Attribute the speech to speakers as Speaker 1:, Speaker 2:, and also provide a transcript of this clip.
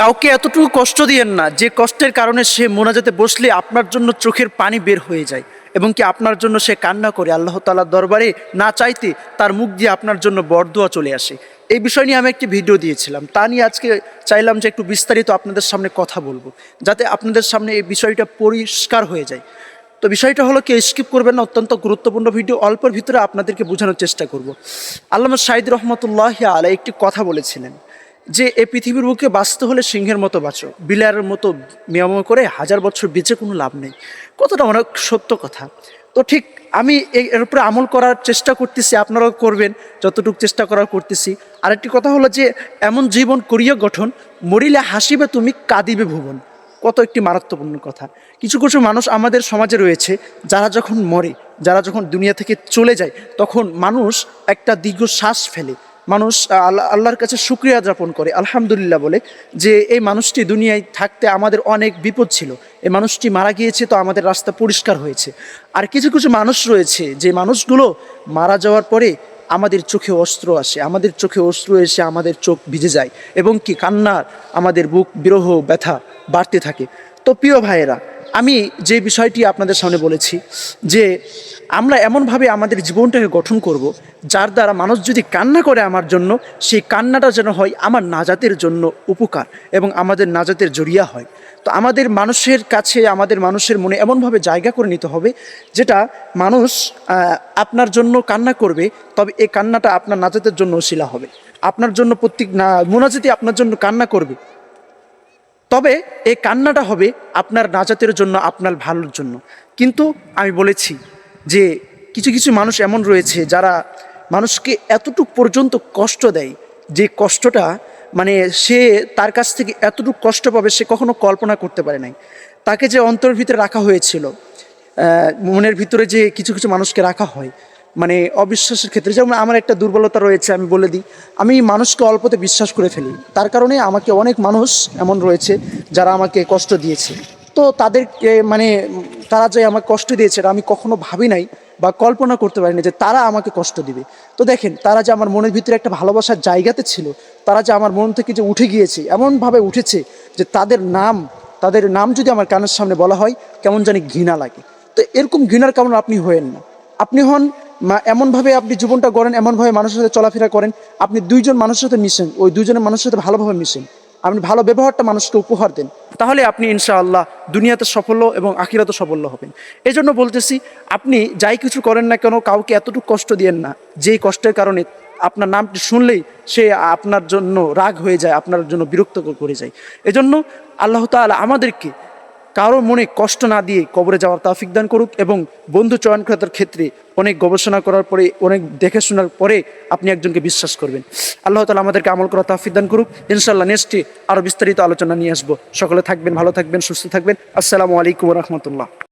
Speaker 1: কাউকে এতটুকু কষ্ট দিয়েন না, যে কষ্টের কারণে সে মোনাজাতে বসলে আপনার জন্য চোখের পানি বের হয়ে যায় এবং কি আপনার জন্য সে কান্না করে। আল্লাহ তালার দরবারে না চাইতে তার মুখ দিয়ে আপনার জন্য বরদোয়া চলে আসে। এই বিষয় নিয়ে আমি একটি ভিডিও দিয়েছিলাম। তা নিয়ে আজকে চাইলাম যে একটু বিস্তারিত আপনাদের সামনে কথা বলব, যাতে আপনাদের সামনে এই বিষয়টা পরিষ্কার হয়ে যায়। তো বিষয়টা হলো কি স্কিপ করবেন না, অত্যন্ত গুরুত্বপূর্ণ ভিডিও। অল্পের ভিতরে আপনাদেরকে বোঝানোর চেষ্টা করব। আল্লামা সাইদ রহমতুল্লাহ আলাই একটি কথা বলেছিলেন। যে এ পৃথিবীর বুকে বাঁচতে হলে সিংহের মতো বাঁচো বিলারের মতো নিয়ম করে হাজার বছর বেঁচে কোনো লাভ নেই। কতটা অনেক সত্য কথা। তো ঠিক আমি এর উপরে আমল করার চেষ্টা করতেছি, আপনারাও করবেন, যতটুকু চেষ্টা করার করতেছি। আরেকটি কথা হলো যে, এমন জীবন করিয়া গঠন, মরিলে হাসিবে তুমি, কাঁদিবে ভুবন। কত একটি মারাত্মপূর্ণ কথা। কিছু কিছু মানুষ আমাদের সমাজে রয়েছে, যারা যখন মরে, যারা যখন দুনিয়া থেকে চলে যায়, তখন মানুষ একটা দীর্ঘ শ্বাস ফেলে। মানুষ আল্লাহ আল্লাহর কাছে শুক্রিয়া যাপন করে, আলহামদুলিল্লাহ বলে যে এই মানুষটি দুনিয়ায় থাকতে আমাদের অনেক বিপদ ছিল। এই মানুষটি মারা গিয়েছে তো আমাদের রাস্তা পরিষ্কার হয়েছে। আর কিছু কিছু মানুষ রয়েছে, যে মানুষগুলো মারা যাওয়ার পরে আমাদের চোখে অস্ত্র আসে, আমাদের চোখে অস্ত্র এসে আমাদের চোখ ভিজে যায় এবং কি কান্নার, আমাদের বুক বিরহ, ব্যথা বাড়তে থাকে। তো প্রিয় ভাইয়েরা আমি যে বিষয়টি আপনাদের সামনে বলেছি, যে আমরা এমনভাবে আমাদের জীবনটাকে গঠন করব, যার দ্বারা মানুষ যদি কান্না করে আমার জন্য, সেই কান্নাটা যেন হয় আমার নাজাতের জন্য উপকার এবং আমাদের নাজাতের জড়িয়া হয়। তো আমাদের মানুষের কাছে, আমাদের মানুষের মনে এমনভাবে জায়গা করে নিতে হবে, যেটা মানুষ আপনার জন্য কান্না করবে, তবে এই কান্নাটা আপনার নাজাতের জন্য শিলা হবে। আপনার জন্য প্রত্যেক না মোনাজাতি আপনার জন্য কান্না করবে। তবে এই কান্নাটা হবে আপনার নাজাতের জন্য, আপনার ভালোর জন্য। কিন্তু আমি বলেছি যে কিছু কিছু মানুষ এমন রয়েছে যারা মানুষকে এতটুক পর্যন্ত কষ্ট দেয় যে কষ্টটা মানে সে তার কাছ থেকে এতটুকু কষ্ট পাবে সে কখনো কল্পনা করতে পারে নাই। তাকে যে অন্তরের ভিতরে রাখা হয়েছিল মনের ভিতরে যে কিছু কিছু মানুষকে রাখা হয় মানে অবিশ্বাসের ক্ষেত্রে, যেমন আমার একটা দুর্বলতা রয়েছে, আমি বলে দিই, আমি মানুষকে অল্পতে বিশ্বাস করে ফেলি। তার কারণে আমাকে অনেক মানুষ এমন রয়েছে যারা আমাকে কষ্ট দিয়েছে। তো তাদেরকে মানে তারা যে আমাকে কষ্ট দিয়েছে আমি কখনো ভাবি নাই বা কল্পনা করতে পারিনি যে তারা আমাকে কষ্ট দিবে। তো দেখেন, তারা যে আমার মনের ভিতরে একটা ভালোবাসার জায়গাতে ছিল, তারা যে আমার মন থেকে যে উঠে গিয়েছে, এমনভাবে উঠেছে যে তাদের নাম তাদের নাম যদি আমার কানের সামনে বলা হয়, কেমন জানি ঘৃণা লাগে। তো এরকম ঘৃণার কারণ আপনি হয়েন না। আপনি হন এমনভাবে আপনি জীবনটা গড়েন, এমনভাবে মানুষের সাথে চলাফেরা করেন, আপনি দুইজন মানুষের সাথে মিশেন, ওই দুইজনের মানুষের সাথে ভালোভাবে মিশেন। আপনি ভালো ব্যবহারটা মানুষকে উপহার দেন। তাহলে আপনি ইনশাআল্লাহ দুনিয়াতে সফল এবং আখিরাতে সফল হবেন। এই জন্য বলতেছি, আপনি যাই কিছু করেন না কেন, কাউকে এতটুকু কষ্ট দিয়েন না। যেই কষ্টের কারণে আপনার নামটি শুনলেই সে আপনার জন্য রাগ হয়ে যায়, আপনার জন্য বিরক্ত করে যায়। এজন্য আল্লাহ তাআলা আমাদেরকে কারও মনে কষ্ট না দিয়ে কবরে যাওয়ার তাফিক দান করুক এবং বন্ধু চয়ন করার ক্ষেত্রে অনেক গবেষণা করার পরে, অনেক দেখে শোনার পরে আপনি একজনকে বিশ্বাস করবেন। আল্লাহ তালা আমাদেরকে আমল করার তাফিক দান করুক। ইনশাল্লাহ নেক্সটে আরও বিস্তারিত আলোচনা নিয়ে আসব। সকলে থাকবেন, ভালো থাকবেন, সুস্থ থাকবেন। আসসালামু আলাইকুম রহমতুল্লাহ।